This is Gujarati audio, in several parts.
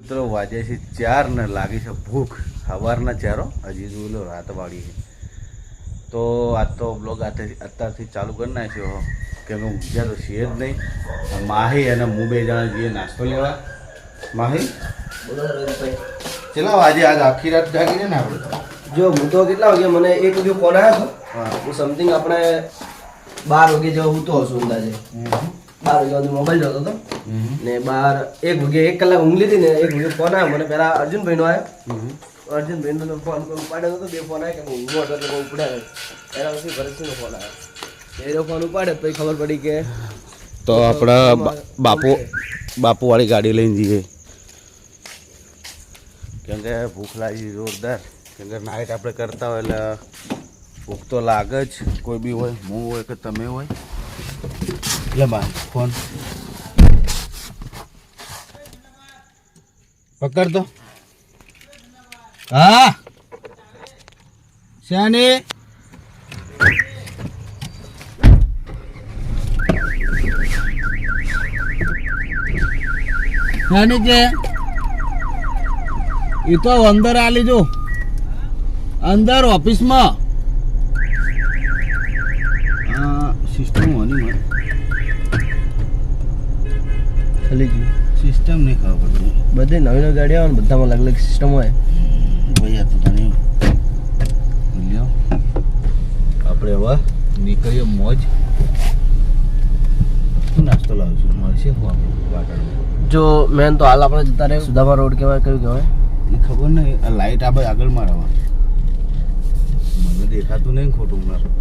મિત્રો વાજે છે ચાર ને લાગી છે ભૂખ. સવારના ચારો હજી ઓલો રાત વાળી છે. તો આજ તો બ્લોગ અત્યારથી ચાલુ કરી નાખ્યો કેમ કે ઊંઘ્યા તો છીએ જ નહીં. માહી અને હું બે જણા જઈએ નાસ્તો લેવા. માહી? ચલા આજે આજ આખી રાત જાગી છે ને આપણે જો હું તો કેટલા વાગે મને એક વાગે ફોન આવ્યો હા હતો. હું. સમથિંગ આપણે બાર વાગે જેવો હું તો હશું અંદાજે. બાર વાગ્યા સુધી મોબાઈલ જોતો હતો. ને બાર એક વાગે એક કલાક ઊંઘ લીધી ને એક વાગે ફોન આવ્યો. મને પહેલા અર્જુનભાઈનો આવ્યો. અર્જુનભાઈનો ફોન ઉપાડ્યો હતો બે ફોન આવ્યા કે હું ઊંઘો હતો એટલે ઉપડ્યા એના પછી ભરતસિંહનો ફોન આવ્યો. એનો ફોન ઉપાડ્યો પછી ખબર પડી કે તો આપણા બાપુ બાપુવાળી ગાડી લઈને જઈએ. કેમ કે ભૂખ લાગી જોરદાર. કેમ કે નાઇટ આપણે કરતા હોય એટલે ભૂખ તો લાગે જ. કોઈ બી હોય હું હોય કે તમે હોય. એટલે બા ફોન. પકડ તો. હા. શાની. શાની કે. એ તો અંદર આલી જો. અંદર ઓફિસમાં સિસ્ટમ હોની મને ખાલી ગયું સિસ્ટમ નહીં ખબર પડતી. બધી નવી નવી ગાડી આવે ને બધામાં અલગ અલગ સિસ્ટમ હોય. ભાઈ આ તો તને લ્યો. આપણે હવે નીકળીએ મોજ. શું નાસ્તો લાવશું? મળશે હું આપણે જો મેન તો હાલ આપણે જતા રહે સુદામા રોડ કહેવાય કયું કહેવાય? એ ખબર નહીં આ લાઈટ આ બાજુ આગળ મારવા. મને દેખાતું નહીં ખોટું મારું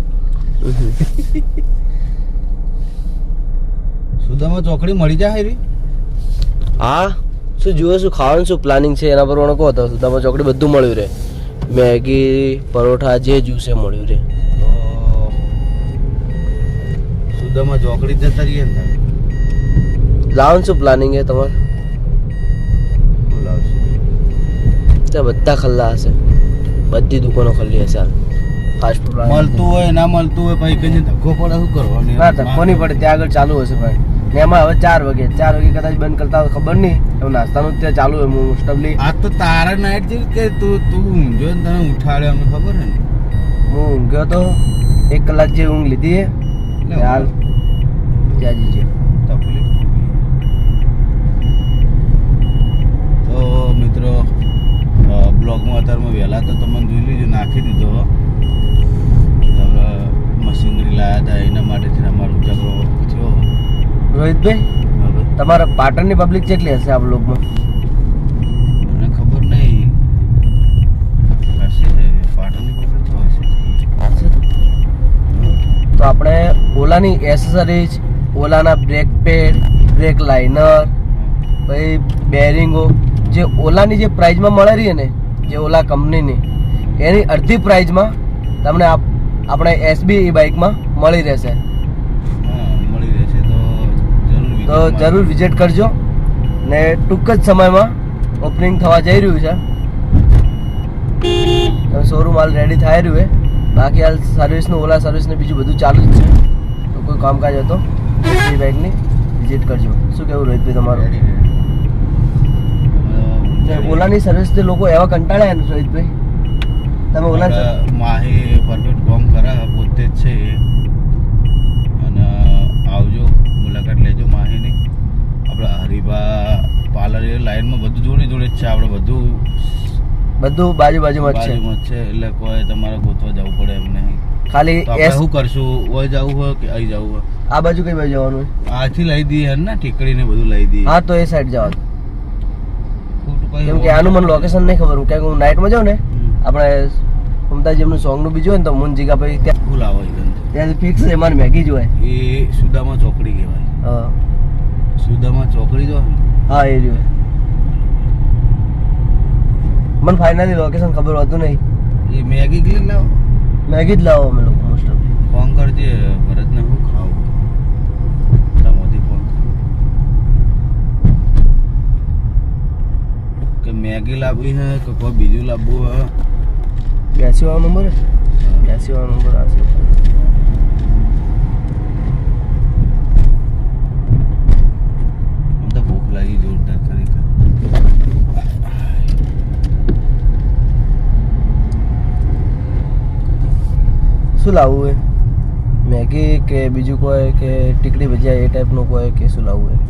સુધામાં ચોકડી મળી જાય રી હા? શું જુઓ શું ખાવાનું શું પ્લાનિંગ છે? એના પ્રમાણે કહો તો સુદામા ચોકડી બધું મળ્યું રહે. મેગી પરોઠા જે જ્યુસે મળ્યું રહે. સુદામાં ચોકડી જતા રહીએ ને લાવન શું પ્લાનિંગ છે તમારે? ત્યાં બધા ખલ્લા હશે. બધી દુકાનો ખલ્લી હશે હાલ. ફાસ્ટ ફૂડ મળતું હોય ના મળતું હોય ભાઈ કઈ ધક્કો પડે શું કરવાનું? ના ધક્કો નહીં પડે ત્યાં આગળ ચાલુ હશે ભાઈ. ને એમાં હવે ચાર વાગે. ચાર વાગે કદાચ બંધ કરતા હોય ખબર નહીં. હવે નાસ્તાનું ત્યાં ચાલુ હોય મોસ્ટલી આ તો તારા નાઈટ જેવી કે તું તું ઊંઘ્યો ને તને ઉઠાડે અમને ખબર હે ને? હું ઊંઘ્યો તો એક કલાક જે ઊંઘ લીધી છે હાલ ત્યાં જઈએ. તો મિત્રો બ્લોગમાં અત્યારમાં વહેલા તો તમને જોઈ લીધું નાખી દીધો. હો. મશીનરી લાયા હતા એના થયો રોહિતભાઈ તમારા પાટણની પબ્લિક કેટલી હશે આ બ્લોગમાં મને ખબર નહીં. તો આપણે ઓલાની એસેસરીઝ ઓલાના બ્રેક પેડ બ્રેક લાઇનર પછી બેરિંગો જે ઓલાની જે પ્રાઇઝમાં મળે રહી ને જે ઓલા કંપનીની એની અડધી પ્રાઇઝમાં તમને આપ- આપણે એસબી બાઇકમાં મળી રહેશે હા મળી રહેશે તો જરૂર તો જરૂર વિઝિટ કરજો. ને ટૂંક જ સમયમાં ઓપનિંગ થવા જઈ રહ્યું છે. શોરૂમ હાલ રેડી થઈ રહ્યું છે. બાકી હાલ સર્વિસનું ઓલા સર્વિસને બીજું બધું ચાલુ જ છે. તો કોઈ કામકાજ હતો? એ બાઇકની વિઝિટ કરજો. શું કહેવું રોહિતભાઈ તમારું? ઓલાની સર્વિસથી લોકો એવા કંટાળ્યા રોહિતભાઈ? તમે ઓલા માહી પરફેક્ટ કામ કરે પોતે જ છે એ. અને આવજો મુલાકાત લેજો માહીની આપણે હરિભા પાર્લર એ લાઈનમાં બધું જોડે જોડે જ છે આપણે બધું બધું બાજુ બાજુમાં જ છે. બાજુમાં જ છે એટલે કોઈ તમારે ગોતવા જવું પડે એમ નહીં. ખાલી આપણે શું કરશું? ઓય જવું હોય કે અહીં જવું હોય? આ બાજુ કઈ બાજુ જવાનું આથી લઈ દઈએ હે ને ટીકડી ને બધું લઈ દઈએ. હા તો એ સાઈડ જવાનું. કેમ કે આનું મને લોકેશન નહીં ખબર. હું ક્યાંક હું નાઇટમાં જાઉં ને. આપણે મમતાજી એમનું સોંગનું બીજું હોય ને તો મુન જીગા ભાઈ ત્યાં ફૂલ આવે ત્યાં ફિક્સ છે મારે મેગી જોવાય એ સુદામા ચોકડી કહેવાય. હા. સુદામા ચોકડી જો હા એ રહ્યું મને ફાઇનલી લોકેશન ખબર હોતું નહીં. એ મેગી કે લાવો. મેગી જ લાવો અમે લોકો મોસ્ટ ઓફ ફોન કરજે ભરતને હું ખાવું? તમોથી ફોન કે મેગી લાવવી હે કે કોઈ બીજું લાવવું હે? બ્યાસી વાળો નંબર બ્યાસી વાળો નંબર આ છે. તો ભૂખ લાગી જોરદાર શું લાવવું હોય મેગી કે બીજું કોઈ કે ટીકડી ભજીયા એ ટાઈપનું કોઈ કે શું લાવવું હોય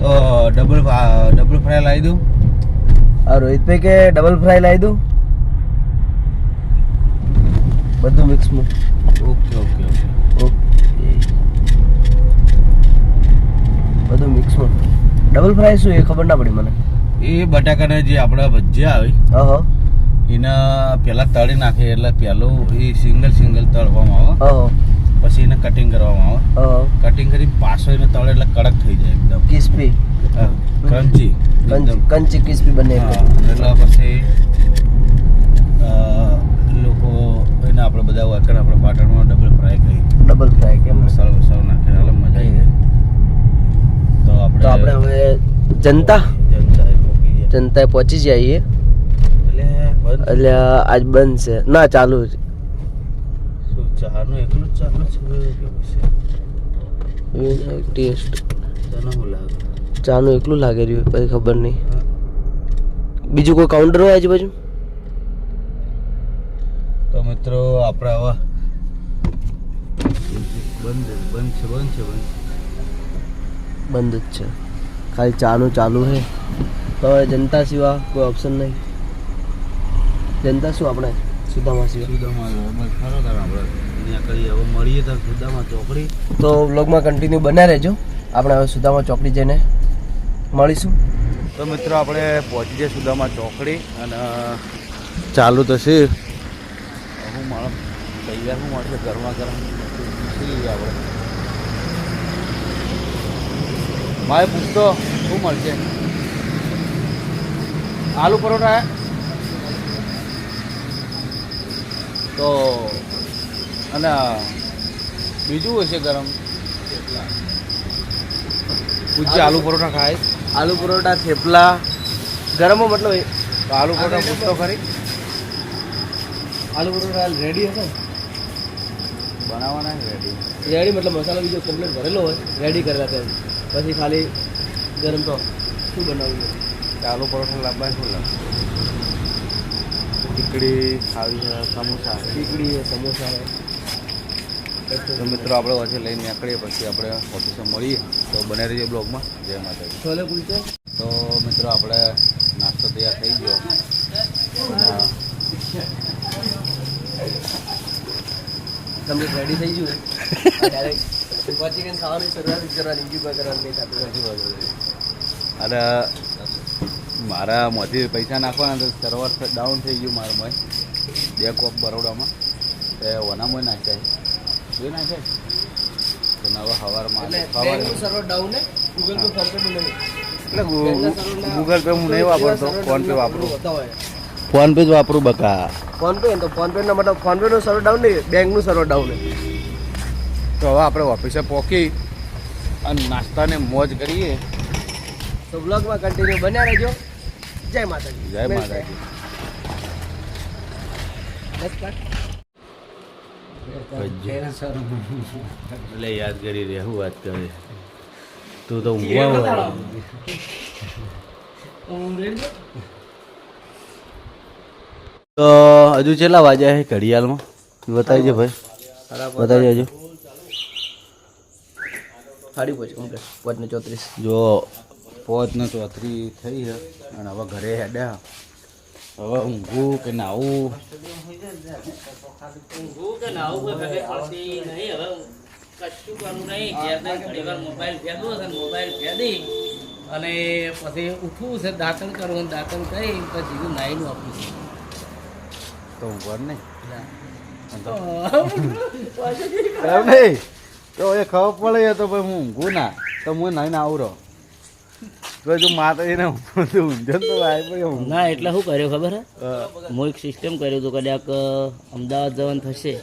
તો ડબલ ડબલ ફ્રાય લાવી દઉં? આ રોહિતભાઈ કે ડબલ ફ્રાય લાવી દઉં? બધું mix okay okay okay. Okay. બધું મિક્સ મૂક ડબલ ફ્રાય શું એ ખબર ના પડી મને? એ બટાકાના જે આપણા ભજીયા આવે. હા હા એના પહેલાં તળી નાખે એટલે પહેલું એ સિંગલ સિંગલ તળવામાં આવે. પછી એને કટિંગ કરવામાં આવે. કટિંગ કરી પાછો એને તળે એટલે કડક થઈ જાય એકદમ. કિસ્પી ક્રન્ચી કંચી કંચી કિસ્પી બંને. એટલે. પછી લોકો એને આપણે બધા વાકણ આપણે પાટણમાં ડબલ ફ્રાય કરી. ડબલ ફ્રાય કે મસાલો મસાલો નાખે એટલે મજા આવી જાય. તો આપણે તો આપણે હવે જનતા. જનતાએ પહોંચી જઈએ. એટલે આજ બંધ છે ના ચાલુ છે ચાનું એકલું ચાલુ છે ટેસ્ટ. ચાનું એકલું લાગે રહ્યું પછી ખબર નહીં. બીજું કોઈ કાઉન્ટર હોય આજુબાજુ? તો મિત્રો આપણે આવા બંધ બંધ છે બંધ છે બંધ. બંધ જ છે. ખાલી ચાનું ચાલુ છે. તો જનતા સિવા કોઈ ઓપ્શન નહીં. જનતા શું આપણે સુદામા હવે મળીએ તો સુદામાં ચોકડી. તો વ્લોગમાં કન્ટિન્યુ બન્યા રહેજો. આપણે હવે સુદામા ચોકડી જઈને મળીશું. તો મિત્રો આપણે પહોંચી જઈએ સુદામાં ચોકડી અને ચાલુ થશે. હું માણસ તૈયાર હું મળશે ગરમા ગરમ આપણે. મારે પૂછતો શું મળશે? આલુ પરોઠા હે? તો અને બીજું હશે ગરમ. પૂછજે આલુ પરોઠા ખાય. આલુ પરોઠા થેપલા. ગરમો મતલબ તો આલુ પરોઠા પૂછતો ખરી આલુ પરોઠા રેડી હશે? બનાવવાના રેડી રેડી મતલબ મસાલો બીજો કમ્પ્લીટ ભરેલો હોય રેડી કરેલા છે પછી ખાલી ગરમ તો શું બનાવવું? આલુ પરોઠા લાંબા શું લાવ ખીચડી ખાવી છે સમોસા. ખીચડી છે સમોસા. તો મિત્રો આપણે વચ્ચે લઈને નીકળીએ પછી આપણે ઓફિસે મળીએ. તો બને રહીએ બ્લોગમાં. જય માતાજી. છોલે કુલચે? તો મિત્રો આપણે નાસ્તો તૈયાર થઈ ગયો. કમ્પ્લીટ રેડી થઈ ગયું? ડાયરેક્ટ પહોંચી ગઈને ખાવાની શરૂઆત કરવાની બીજું કોઈ કરવાનું નહીં થતું અને મારા મોથી પૈસા નાખવાના તો સર્વર ડાઉન થઈ ગયું મારામાં બેંક ઓફ બરોડામાં. એ ઓનામાં નાખ્યા જોઈ નાખ્યા તો નવા સવારમાં સવાર સવારે server down Google Pay PhonePe એટલે ગૂગલ પે હું નહીં વાપરતો ફોન પે વાપરું. ફોન પે જ વાપરું બકા. ફોન પે ને તો ફોન પે નો મતલબ ફોન પે નું સર્વર ડાઉન નહીં બેંકનું સર્વર ડાઉન તો હવે આપણે ઓફિસે પહોંચી અને નાસ્તાને મોજ કરીએ. તો બ્લોગમાં કન્ટિન્યુ બન્યા રહેજો. જય માતાજી. જય માતાજી. યાદ કરી રે વાત કરે તું તો ઊંઘવા તો હજુ કેટલા વાગ્યા છે ઘડિયાળમાં? બતાવીજો ભાઈ. બતાવી હજુ. સાડી પાંચ પોચ ને ચોત્રીસ. જો પોત ને ચોતરી થઈ છે. અને હવે ઘરે હેડ્યા. હવે ઊંઘું કે નાવું કશું કરવું નહીં. ઘેર જઈને ઘણીવાર મોબાઈલ છે મોબાઈલ અને પછી ઉઠવું છે દાંતણ કરવું દાંતણ કરી પછી સીધું નાહીનું આપવું છે તો ઊંઘવા નહીં? તો એ ખબર પડે તો ભાઈ હું ઊંઘું ના. તો હું નાઈને આવું રહો. તો જો માતાજીને તો ના એટલે શું કર્યું ખબર હે? હું એક સિસ્ટમ કર્યું હતું કદાચ અમદાવાદ જવાનું થશે.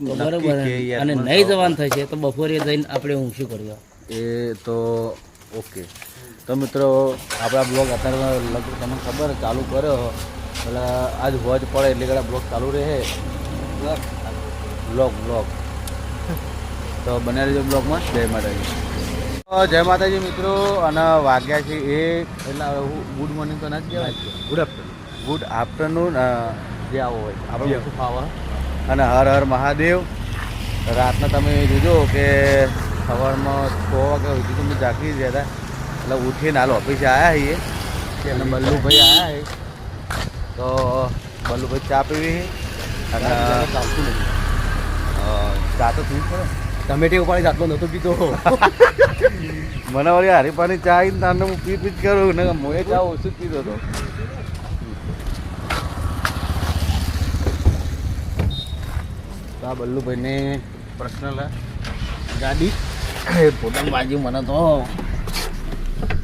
બરોબર અને નહીં જવાનું થશે તો બપોરે જઈને આપણે ઊંઘશું કર્યું એ તો ઓકે તો મિત્રો આપણા બ્લોગ અત્યારે લગભગ તમને ખબર ચાલુ કર્યો એટલે આજ હોજ પડે એટલે કદાચ બ્લોગ ચાલુ રહે. Blog blog. તો બને રહેજો બ્લોગમાં. જય માતાજી. જય માતાજી મિત્રો અને વાગ્યા છે એ એટલે ગુડ મોર્નિંગ તો ના જ કહેવાય. ગુડ આફ્ટરનૂન ગુડ આફ્ટરનૂન જે આવો હોય. આપણે જે. ફાવે અને હર હર મહાદેવ. રાતના તમે જોજો કે સવારમાં છ વાગ્યા સુધી તમે જાગી ગયા હતા. એટલે ઉઠીને હાલ ઓફિસે આવ્યા છીએ. અને બલ્લુભાઈ આવ્યા છે. તો બલ્લુભાઈ ચા પીવી અને ચા તો પીવી પડે. ટમેટી ઉપાડી આટલો નહોતો પીતો મને વળી હરીફાની ચા આવીને હું પી પી જ કરું ને મોએ ચા ઓછું પીધો હતો. તો આ બલ્લુભાઈને પર્સનલ ગાડી. પોતાની બાજુ મને તો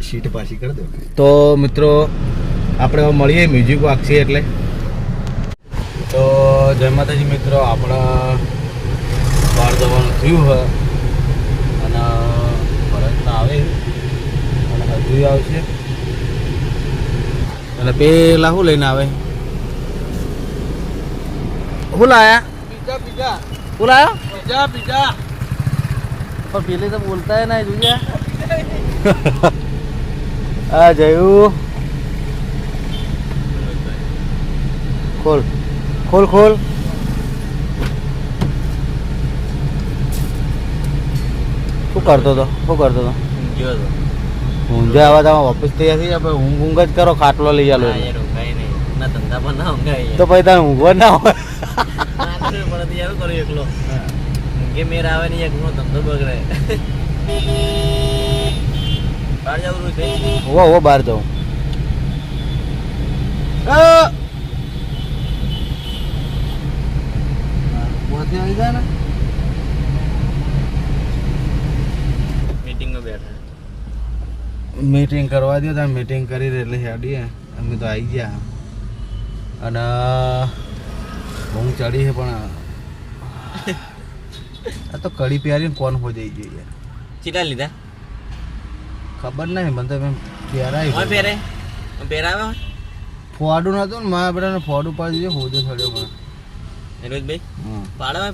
સીટ પાછી કરી દો. તો મિત્રો આપણે મળીએ મ્યુઝિક વાગશે એટલે. તો જય માતાજી મિત્રો આપણા બહાર જવાનું થયું હોય અને ભરતના આવે. અને હજુ આવશે. અને પેલા શું લઈને આવે? શું લાયા? પીઝા પીઝા શું લાયા? બીજા પીઝા પણ પેલી તો બોલતા ના જોયા. આ જયું. ખોલ. ખોલ ખોલ. કરતો હતો શું કરતો હતો ઊંઝે આવા તમે ઓફિસ તૈયાર થઈ જાય ઊંઘ ઊંઘ જ કરો ખાટલો લઈ આલો તો પછી તમે ઊંઘવા ના હોય. એકલો? મેર આવે એકનો ધંધો બગડે. બહાર જવું હોવો હોવો બહાર આવી જાય ને? મીટિંગ કરવા દો તમે મીટિંગ કરી એટલે હેડીએ. અમે તો આવી ગયા. અને હું ચડી છે પણ આ તો કડી પહેરીને કોણ હો જઈ જોઈએ ચીલા લીધા? ખબર નહીં મને તો પહેરાય પહેરે? પહેરાવે? ફોડું નતું ને મારા બેટાને ફોડું પાડી દીધું હોદો થયો પણ. નિરોજભાઈ હમ. પાડે હોય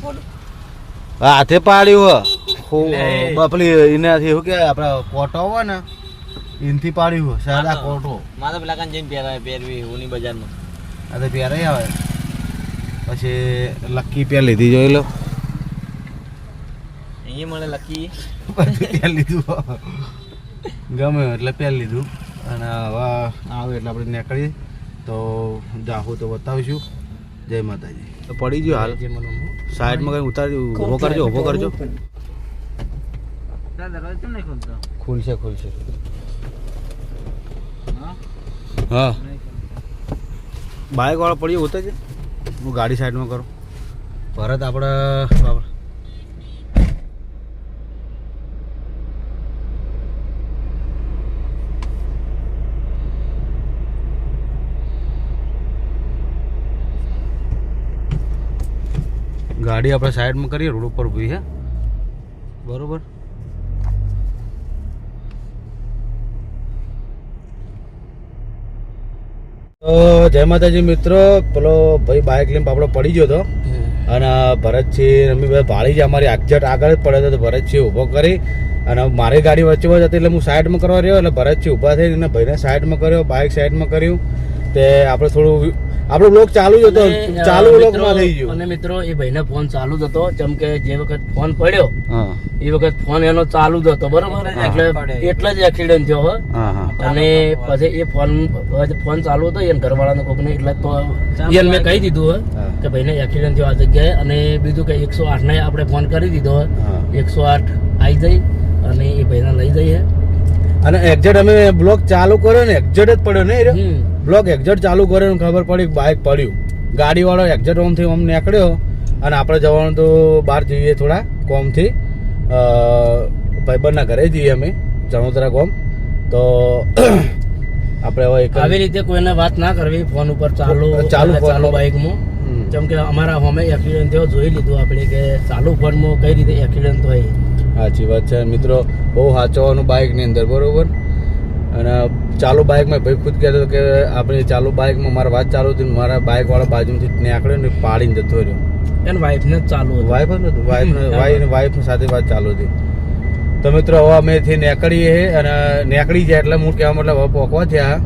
હાથે પાડ્યું. બપલી એનાથી શું કે આપણા કોટો હોય ને એનથી પાડ્યું સાદા કોટો મારે પેલા કાન જઈને પહેરાવે પહેરવી ઉની બજારમાં. આ તો પહેરાય આવે. પછી લક્કી પેર લીધી જોઈ લો. અહીંયા મળે લકી. પછી પેર લીધું. ગમે એટલે પેર લીધું. અને હવે આવે એટલે આપણે નીકળીએ. તો જાહો તો બતાવીશું. જય માતાજી. તો પડી ગયો હાલ. સાઈડમાં કઈ ઉતારી ઊભો કરજો ઊભો કરજો. ખુલશે ખુલશે. હા. બાઇક વાળો પડી ઉતર છે હું ગાડી સાઈડમાં કરું. ભરત આપણે ગાડી આપણે સાઈડમાં કરીએ રોડ ઉપર ઊભી હે. બરોબર? જય માતાજી મિત્રો પેલો ભાઈ બાઇક લઈને આપણો પડી ગયો હતો. અને ભરતસિંહ રમીભાઈ ભાળી જ અમારી એક્ઝેક્ટ આગળ જ પડ્યો હતો ભરતસિંહ ઊભો કરી અને મારી ગાડી વચ્ચે વચ્ચે હતી એટલે હું સાઈડમાં કરવા રહ્યો એટલે ભરતસિંહ ઊભા થઈને ભાઈને સાઈડમાં કર્યો બાઇક સાઈડમાં કર્યું. તે આપણે થોડું આપણો બ્લોગ ચાલુ જ હતો. ચાલુ મિત્રો- થઈ ગયો. અને મિત્રો એ ભાઈને ફોન ચાલુ જ હતો. જેમ કે જે વખત ફોન પડ્યો એ વખત ફોન એનો ચાલુ જ હતો. બરોબર? એટલે એટલે જ એક્સિડન્ટ થયો હા. હા અને પછી એ ફોન ફોન ચાલુ હતો એને ઘરવાળાનો કોકને એટલે તો એને મેં કહી દીધું. કે ભાઈને એક્સિડન્ટ થયો આ જગ્યાએ. અને બીજું કે એકસો આઠ ને આપણે ફોન કરી દીધો હોય એકસો આઠ આવી જઈ અને એ ભાઈને લઈ જઈએ. અને એક્ઝેટ અમે બ્લોક ચાલુ કર્યો ને એક્ઝેટ જ પડ્યો ને બ્લોક એક્ઝેટ ચાલુ કર્યો ને ખબર પડી બાઇક પડ્યું. ગાડી વાળો એક્ઝેક્ટ ઓમથી ઓમ નીકળ્યો અને આપણે જવાનું તો બહાર જઈએ થોડા કોમથી ભાઈબંધના ઘરે જઈએ અમે ચણોતરા કોમ. તો આપણે હવે આવી રીતે કોઈને વાત ના કરવી ફોન ઉપર ચાલુ ચાલુ ચાલુ. બાઇકમાં. જેમ કે અમારા હોમે એક્સિડન્ટ થયો જોઈ લીધું આપણે કે ચાલુ ફોનમાં કઈ રીતે એક્સિડન્ટ થાય સાચી વાત છે. મિત્રો બહુ સાચવવાનું બાઇકની અંદર બરાબર? અને ચાલુ બાઇકમાં ભાઈ ખુદ કહેતો હતો કે આપણે ચાલુ બાઇકમાં મારા વાત ચાલુ હતી મારા બાઇકવાળા બાજુથી નેકળ્યો ને પાડીને જતો રહ્યો. એને વાઇફને જ ચાલુ હતું. વાઇફ જ નતું વાઇફ વાઇફ સાથે વાત ચાલુ હતી. તો મિત્રો હવે અમે થી નીકળીએ અને નીકળી જાય એટલે હું કહેવા મતલબ હવે પોકવા થયા.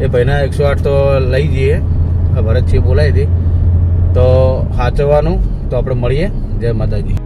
એ ભાઈના એકસો આઠ તો લઈ જઈએ. ભરતસિંહ બોલાવી હતી. તો સાચવવાનું. તો આપણે મળીએ. જય માતાજી